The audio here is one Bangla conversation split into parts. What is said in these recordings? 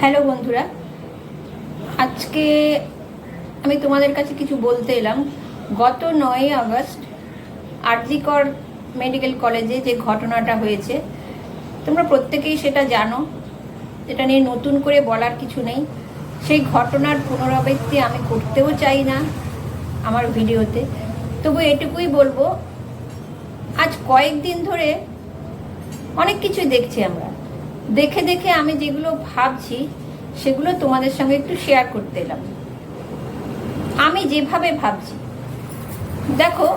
হ্যালো বন্ধুরা, আজকে আমি তোমাদের কাছে কিছু বলতে এলাম। গত নয় আগস্ট আরজিকর মেডিকেল কলেজে যে ঘটনাটা হয়েছে, তোমরা প্রত্যেকেই সেটা জানো, এটা নিয়ে নতুন করে বলার কিছু নেই। সেই ঘটনার পুনরাবৃত্তি আমি করতেও চাই না আমার ভিডিওতে। তবু এটুকুই বলব, আজ কয়েকদিন ধরে অনেক কিছুই দেখছি আমরা। দেখে দেখে আমি যেগুলো ভাবছি, সেগুলো তোমাদের সঙ্গে একটু শেয়ার করতে এলাম। আমি যেভাবে ভাবছি, দেখো,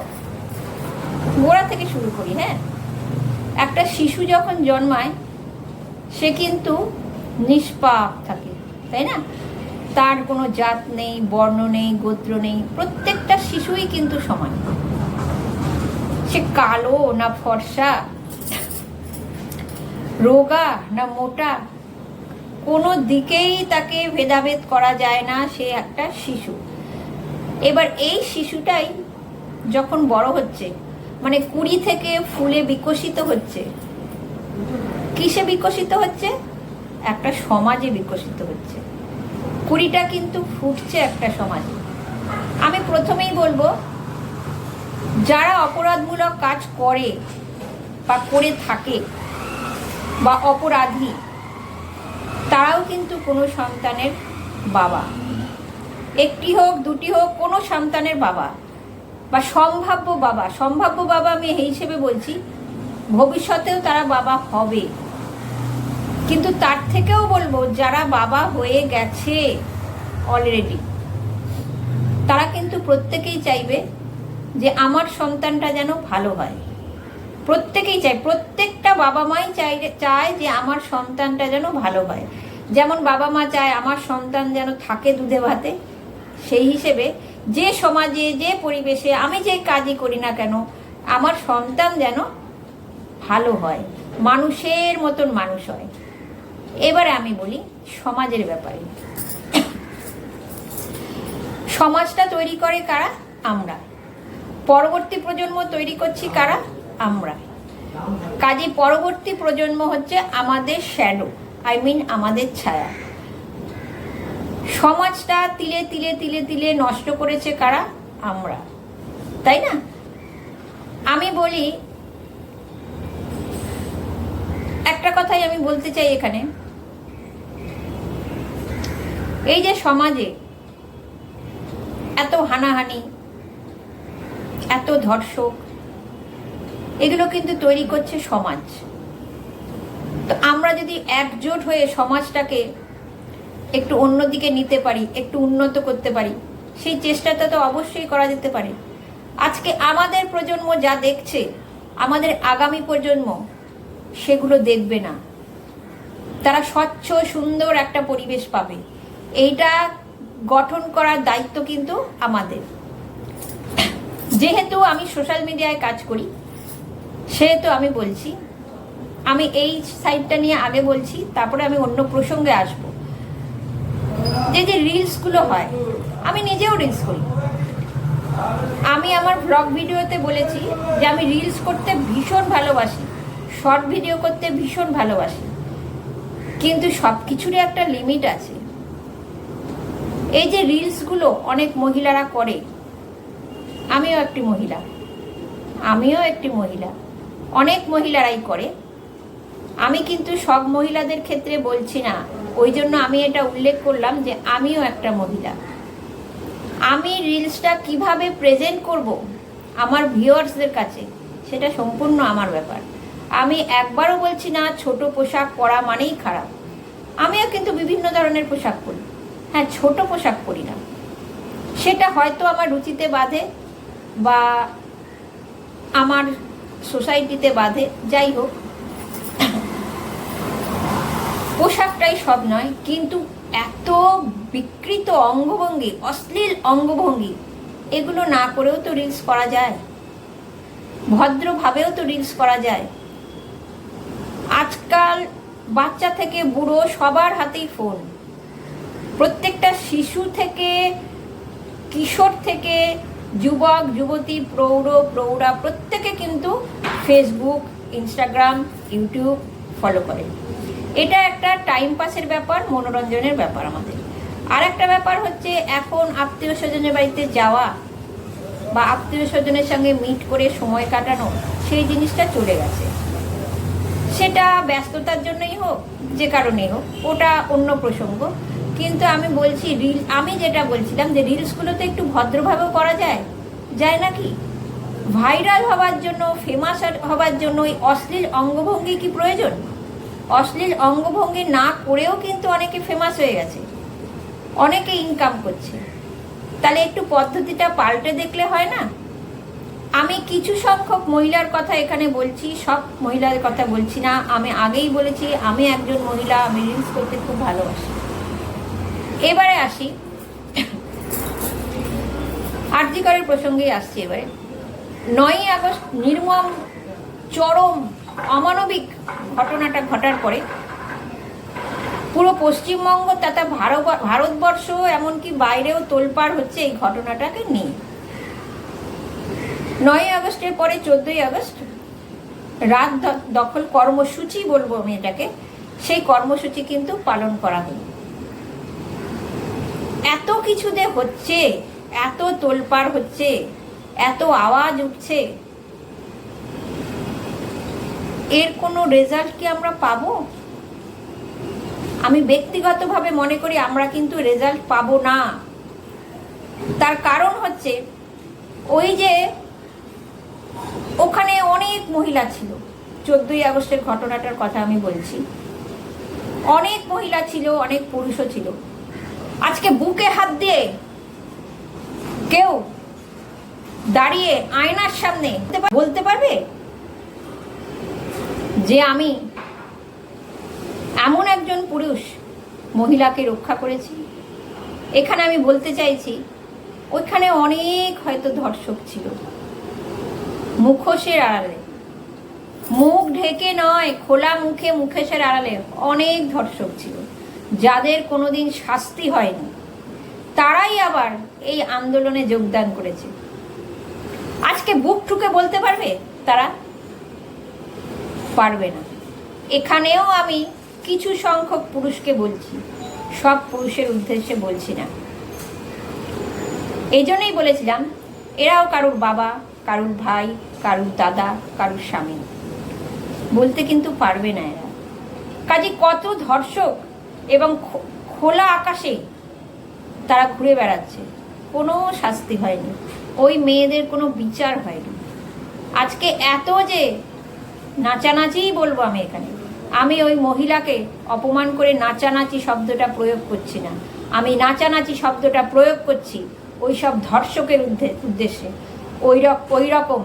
গোড়া থেকে শুরু করি হ্যাঁ? একটা শিশু যখন জন্মায়, সে কিন্তু নিষ্পাপ থাকে, তাই না? তার কোনো জাত নেই, বর্ণ নেই, গোত্র নেই, প্রত্যেকটা শিশুই কিন্তু সমান। সে কালো না ফর্সা রোগা না মোটা, কোনো দিকেই তাকে ভেদাভেদ করা যায় না, সে একটা শিশু। এবার এই শিশুটাই যখন বড় হচ্ছে মানে কুড়ি থেকে ফুলে বিকশিত হচ্ছে, কিসে বিকশিত হচ্ছে? একটা সমাজে বিকশিত হচ্ছে। কুড়িটা কিন্তু ফুটছে একটা সমাজে। আমি প্রথমেই বলব, যারা অপরাধমূলক কাজ করে বা করে থাকে বা অপরাধী, তারাও কিন্তু কোনো সন্তানের বাবা। একটি হোক, দুটি হোক, কোনো সন্তানের বাবা বা সম্ভাব্য বাবা। সম্ভাব্য বাবা আমি এই হিসেবে বলছি, ভবিষ্যতেও তারা বাবা হবে। কিন্তু তার থেকেও বলব, যারা বাবা হয়ে গেছে অলরেডি তারা কিন্তু প্রত্যেকেই চাইবে যে আমার সন্তানটা যেন ভালো হয়। প্রত্যেকেই চায়, প্রত্যেকটা বাবা মাই চাই চায় যে আমার সন্তানটা যেন ভালো হয়। যেমন বাবা মা চায় আমার সন্তান যেন থাকে দুধে ভাতে, সেই হিসেবে যে সমাজে, যে পরিবেশে আমি যে কাজই করি না কেন, আমার সন্তান যেন ভালো হয়, মানুষের মতন মানুষ হয়। এবারে আমি বলি সমাজের ব্যাপারে। সমাজটা তৈরি করে কারা? আমরা। পরবর্তী প্রজন্ম তৈরি করছি কারা? আমরা। কাজে, পরবর্তী প্রজন্ম হচ্ছে আমাদের শ্যাডো আই মিন আমাদের ছায়া। সমাজটা তিলে তিলে তিলে তিলে নষ্ট করেছে কারা? আমরা। তাই না? আমি বলি, একটা কথাই আমি বলতে চাই এখানে। এই যে সমাজে এত হানাহানি, এত ধর্ষক এগুলো কিন্তু তৈরি করছে সমাজ। তো আমরা যদি একজোট হয়ে সমাজটাকে একটু অন্যদিকে নিতে পারি, একটু উন্নত করতে পারি, সেই চেষ্টাটা তো অবশ্যই করা যেতে পারে। আজকে আমাদের প্রজন্ম যা দেখছে, আমাদের আগামী প্রজন্ম সেগুলো দেখবে না। তারা স্বচ্ছ, সুন্দর একটা পরিবেশ পাবে। এইটা গঠন করার দায়িত্ব কিন্তু আমাদের। যেহেতু আমি সোশ্যাল মিডিয়ায় কাজ করি সেহেতু আমি বলছি। আমি এই সাইডটা নিয়ে আগে বলছি, তারপরে আমি অন্য প্রসঙ্গে আসব। যে যে রিলসগুলো হয়, আমি নিজেও রিলস করি। আমি আমার ব্লগ ভিডিওতে বলেছি যে আমি রিলস করতে ভীষণ ভালোবাসি শর্ট ভিডিও করতে ভীষণ ভালোবাসি। কিন্তু সব কিছুরই একটা লিমিট আছে। এই যে রিলসগুলো অনেক মহিলারা করে, আমিও একটি মহিলা। আমিও একটি মহিলা। অনেক মহিলারাই করে। আমি কিন্তু সব মহিলাদের ক্ষেত্রে বলছি না। ওই জন্য আমি এটা উল্লেখ করলাম যে আমিও একটা মহিলা। আমি রিলসটা কীভাবে প্রেজেন্ট করব আমার ভিউয়ার্সদের কাছে, সেটা সম্পূর্ণ আমার ব্যাপার। আমি একবারও বলছি না, ছোট পোশাক পরা মানেই খারাপ। আমিও কিন্তু বিভিন্ন ধরনের পোশাক পরি। হ্যাঁ ছোট পোশাক পরি না। সেটা হয়তো আমার রুচিতে বাঁধে বা আমার সোসাইটিতে বাঁধে, যাই হোক। পোশাকটাই সব নয়, কিন্তু এত বিকৃত অঙ্গভঙ্গি, অশ্লীল অঙ্গভঙ্গি, এগুলো না করেও তো রিলস করা যায়। ভদ্রভাবেও তো রিলস করা যায়। আজকাল বাচ্চা থেকে বুড়ো সবার হাতেই ফোন প্রত্যেকটা শিশু থেকে, কিশোর থেকে যুবক, যুবতী, প্রৌঢ়, প্রৌঢ়া, প্রত্যেকে কিন্তু ফেসবুক ইনস্টাগ্রাম ইউটিউব ফলো করে। এটা একটা টাইম পাসের ব্যাপার, মনোরঞ্জনের ব্যাপার আমাদের। আর একটা ব্যাপার হচ্ছে, এখন আত্মীয় স্বজনের বাড়িতে যাওয়া বা আত্মীয় স্বজনের সঙ্গে মিট করে সময় কাটানো, সেই জিনিসটা চলে গেছে। সেটা ব্যস্ততার জন্যই হোক, যে কারণেই হোক, ওটা অন্য প্রসঙ্গ। কিন্তু আমি বলছি রিল আমি যেটা বলছিলাম যে রিলসগুলোতে একটু ভদ্রভাবেও করা যায় যায় নাকি? ভাইরাল হওয়ার জন্য ফেমাস হওয়ার জন্য ওই অশ্লীল অঙ্গভঙ্গি কি প্রয়োজন? অশ্লীল অঙ্গভঙ্গি না করেও কিন্তু অনেকে ফেমাস হয়ে গেছে, অনেকে ইনকাম করছে। তাহলে একটু পদ্ধতিটা পাল্টে দেখলে হয় না? আমি কিছু সংখ্যক মহিলার কথা এখানে বলছি, সব মহিলার কথা বলছি না, আমি আগেই বলেছি, আমি একজন মহিলা, আমি রিলস করতে খুব ভালোবাসি। এবারে আসি। আর্যিকরের প্রসঙ্গেই আসছি এবারে। নয়ই আগস্ট নির্মম চরম অমানবিক ঘটনাটা ঘটার পরে পুরো পশ্চিমবঙ্গ তথা ভারত- ভারতবর্ষ, এমনকি বাইরেও তোলপাড় হচ্ছে এই ঘটনাটাকে নিয়ে। নয় আগস্টের পরে চোদ্দই আগস্ট রাত দখল কর্মসূচি বলব আমি এটাকে, সেই কর্মসূচি কিন্তু পালন করা হলো। এত কিছুতে হচ্ছে, এত তোলপাড় হচ্ছে, এত আওয়াজ উঠছে। এর কোনো রেজাল্ট কি আমরা পাবো? আমি ব্যক্তিগতভাবে মনে করি আমরা কিন্তু রেজাল্ট পাবো না। তার কারণ হচ্ছে, ওই যে ওখানে অনেক মহিলা ছিল। চোদ্দই আগস্টের ঘটনাটার কথা আমি বলছি। অনেক মহিলা ছিল, অনেক পুরুষও ছিল। আজকে বুকে হাত দিয়ে কেউ দাঁড়িয়ে আয়নার সামনে বলতে পারবে? যে আমি এমন একজন পুরুষ মহিলাকে রক্ষা করেছি। এখানে আমি বলতে চাইছি, ওইখানে অনেক হয়তো ধর্ষক ছিল। মুখোশের আড়ালে। মুখ ঢেকে নয়, খোলা মুখে মুখেশের আড়ালে অনেক ধর্ষক ছিল। যাদের কোনোদিন শাস্তি হয়নি, তারাই আবার এই আন্দোলনে যোগদান করেছে। আজকে বুক ঠুকে বলতে পারবে? তারা পারবে না। এখানেও আমি কিছু সংখ্যক পুরুষকে বলছি, সব পুরুষের উদ্দেশ্যে বলছি না। এই জন্যই বলেছিলাম, এরাও কারুর বাবা, কারুর ভাই, কারুর দাদা, কারুর স্বামী। বলতে কিন্তু পারবে না এরা। কাজে কত ধর্ষক এবং খোলা আকাশে তারা ঘুরে বেড়াচ্ছে। কোনো শাস্তি হয়নি। ওই মেয়েদের কোনো বিচার হয়নি। আজকে এত যে নাচানাচিই বলব আমি এখানে। আমি ওই মহিলাকে অপমান করে নাচানাচি শব্দটা প্রয়োগ করছি না। আমি নাচানাচি শব্দটা প্রয়োগ করছি ওই সব ধর্ষকের উদ্দেশ্যে। ওই ওই রকম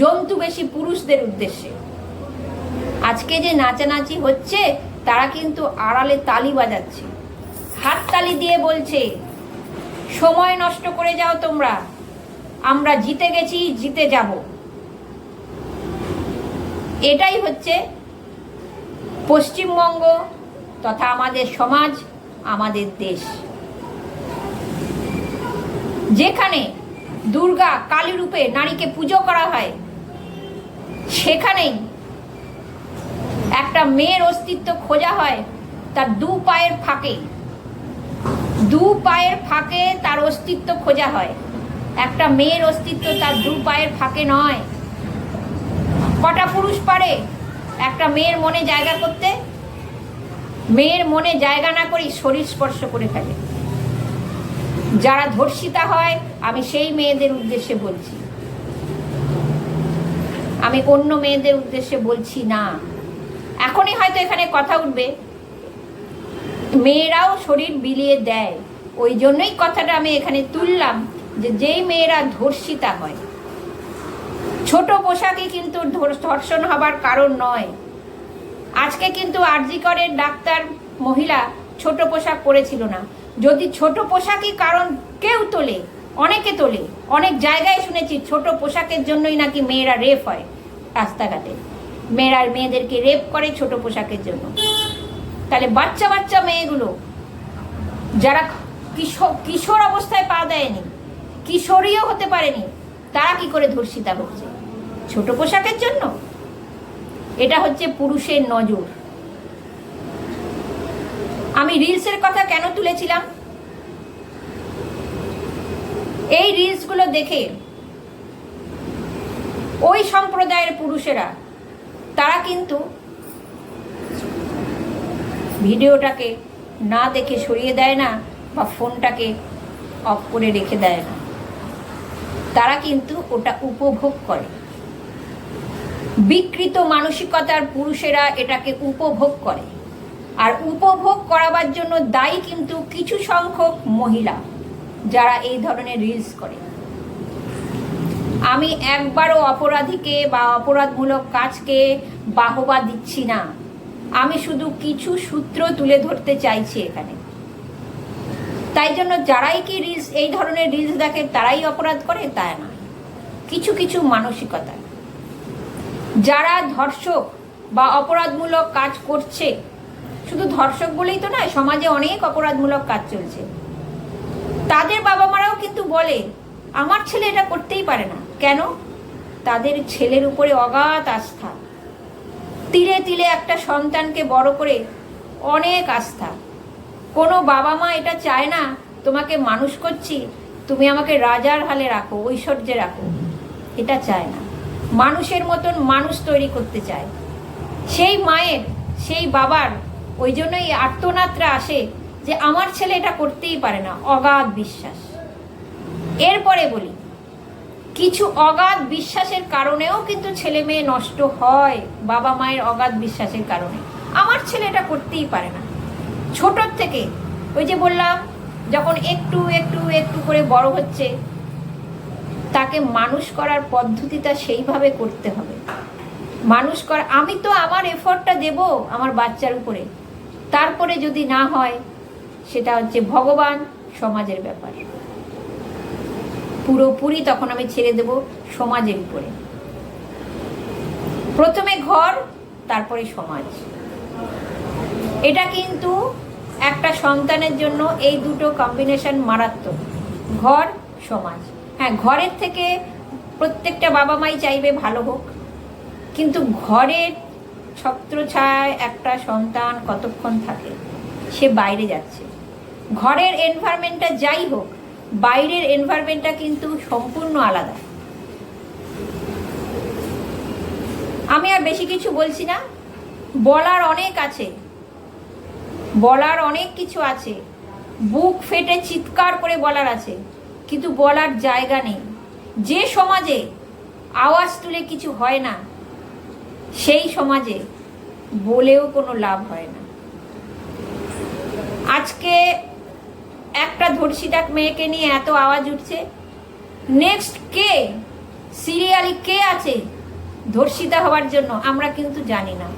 জন্তু বেশি পুরুষদের উদ্দেশ্যে। আজকে যে নাচানাচি হচ্ছে তারা কিন্তু আড়ালে তালি বাজাচ্ছে। হাত তালি দিয়ে বলছে, সময় নষ্ট করে যাও তোমরা। আমরা জিতে গেছি, জিতে যাব। এটাই হচ্ছে পশ্চিমবঙ্গ তথা আমাদের সমাজ, আমাদের দেশ। যেখানে দুর্গা কালী রূপে নারীকে পুজো করা হয়, সেখানেই একটা মেয়ের অস্তিত্ব খোঁজা হয় তার দু পায়ের ফাঁকে। দু পায়ের ফাঁকে তার অস্তিত্ব খোঁজা হয়। একটা মেয়ের অস্তিত্ব তার দু পায়ের ফাঁকে নয়। কটা পুরুষ পারে? একটা মেয়ের মনে জায়গা করতে, মেয়ের মনে জায়গা না করেই শরীর স্পর্শ করে ফেলে। যারা ধর্ষিতা হয়, আমি সেই মেয়েদের উদ্দেশ্যে বলছি। আমি অন্য মেয়েদের উদ্দেশ্যে বলছি না। এখনই হয়তো এখানে কথা উঠবে। মেয়েরাও শরীর বিলিয়ে দেয়। ওই জন্যই কথাটা আমি এখানে তুললাম যে যেই মেয়েরা ধর্ষিতা হয়। ছোট পোশাকই কিন্তু ধর্ষণ হবার কারণ নয়। আজকে কিন্তু আরজিকরের ডাক্তার মহিলা ছোট পোশাক পরেছিল না। যদি ছোট পোশাকই কারণ কেউ তোলে, অনেকে তোলে, অনেক জায়গায় শুনেছি ছোট পোশাকের জন্যই নাকি মেয়েরা রেপ হয় রাস্তাঘাটে। মেয়েরা মেয়েদেরকে রেপ করে ছোট পোশাকের জন্য। তাহলে বাচ্চা বাচ্চা মেয়েগুলো, যারা কিশোর কিশোর অবস্থায় পা দেয়নি, কিশোরীও হতে পারেনি, তারা কি করে ধর্ষিতা হচ্ছে? ছোট পোশাকের জন্য? এটা হচ্ছে পুরুষের নজর। আমি রিলসের কথা কেন তুলেছিলাম? এই রিলসগুলো দেখে ওই সম্প্রদায়ের পুরুষেরা তারা কিন্তু ভিডিওটাকে না দেখে সরিয়ে দেয় না বা ফোনটাকে অফ করে রেখে দেয় না। তারা কিন্তু ওটা উপভোগ করে। বিকৃত মানসিকতার পুরুষেরা এটাকে উপভোগ করে। আর উপভোগ করাবার জন্য দায়ী কিন্তু কিছু সংখ্যক মহিলা যারা এই ধরনের রিলস করে। আমি একবারও অপরাধীকে বা অপরাধমূলক কাজকে বাহবা দিচ্ছি না। আমি শুধু কিছু সূত্র তুলে ধরতে চাইছি এখানে। তাই জন্য যারাই কি রিলস, এই ধরনের রিলস দেখে তারাই অপরাধ করে, তা না কিছু কিছু মানসিকতা। যারা ধর্ষক বা অপরাধমূলক কাজ করছে, শুধু ধর্ষক বলেই তো নয়, সমাজে অনেক অপরাধমূলক কাজ চলছে। তাদের বাবা মারাও কিন্তু বলে, আমার ছেলে এটা করতেই পারে না। কেন? তাদের ছেলের উপরে অগাধ আস্থা। তিলে তিলে একটা সন্তানকে বড় করে অনেক আস্থা। কোনো বাবা মা এটা চায় না, তোমাকে মানুষ করছি, তুমি আমাকে রাজার হালে রাখো, ঐশ্বর্যে রাখো। এটা চায় না। মানুষের মতন মানুষ তৈরি করতে চায়। সেই মায়ের, সেই বাবার ওই জন্যই আর্তনাত্রা আসে যে, আমার ছেলে এটা করতেই পারে না, অগাধ বিশ্বাস। এরপরে বলি কিছু অগাধ বিশ্বাসের কারণেও কিন্তু ছেলে মেয়ে নষ্ট হয় বাবা মায়ের অগাধ বিশ্বাসের কারণে। আমার ছেলে এটা করতেই পারে না। ছোটোর থেকে, ওই যে বললাম, যখন একটু একটু একটু করে বড় হচ্ছে, তাকে মানুষ করার পদ্ধতিটা সেইভাবে করতে হবে। মানুষ করা, আমি তো আমার এফর্টটা দেব আমার বাচ্চার উপরে। তারপরে যদি না হয়, সেটা হচ্ছে ভগবান সমাজের ব্যাপার। পুরোপুরি তখন আমি ছেড়ে দেব সমাজের উপরে। প্রথমে ঘর, তারপরে সমাজ। এটা কিন্তু একটা সন্তানের জন্য এই দুটো কম্বিনেশন মারাত্মক। ঘর, সমাজ। হ্যাঁ ঘরের থেকে প্রত্যেকটা বাবা মাই চাইবে ভালো হোক, কিন্তু ঘরের ছত্রছায় একটা সন্তান কতক্ষণ থাকে, সে বাইরে যাচ্ছে। ঘরের এনভায়রনমেন্টটা যাই হোক বাইরের এনভায়রনমেন্টটা কিন্তু সম্পূর্ণ আলাদা। আমি আর বেশি কিছু বলছি না। বলার অনেক আছে। বলার অনেক কিছু আছে। বুক ফেটে চিৎকার করে বলার আছে, কিন্তু বলার জায়গা নেই। যে সমাজে আওয়াজ তুলে কিছু হয় না, সেই সমাজে বলেও কোনো লাভ হয় না। আজকে একটা ধর্ষিতা মেয়েকে নিয়ে এত আওয়াজ উঠছে। নেক্সট কে? সিরিয়ালি কে আছে ধর্ষিতা হওয়ার জন্য? আমরা কিন্তু জানি না।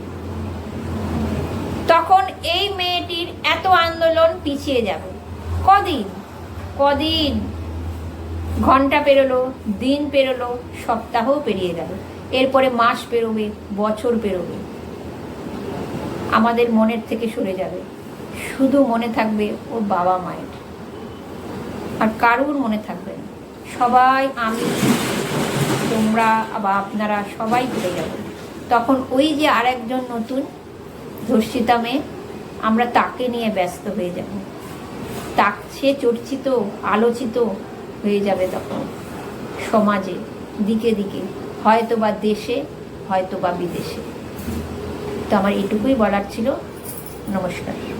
তখন এই মেয়েটির এত আন্দোলন পিছিয়ে যাবে। কদিন? কদিন? ঘণ্টা পেরোলো, দিন পেরোলো, সপ্তাহও পেরিয়ে গেল। এরপরে মাস পেরোবে, বছর পেরোবে। আমাদের মনের থেকে সরে যাবে। শুধু মনে থাকবে ওর বাবা মায়ের আর কারুর মনে থাকবে না। সবাই আমি, তোমরা বা আপনারা সবাই ভুলে যাবে। তখন ওই যে আরেকজন নতুন, ধর্ষিতা মেয়ে, আমরা তাকে নিয়ে ব্যস্ত হয়ে যাব। তাক, সে চর্চিত, আলোচিত হয়ে যাবে তখন সমাজে, দিকে দিকে হয়তো বা দেশে হয়তো বা বিদেশে। তো আমার এটুকুই বলার ছিল। নমস্কার।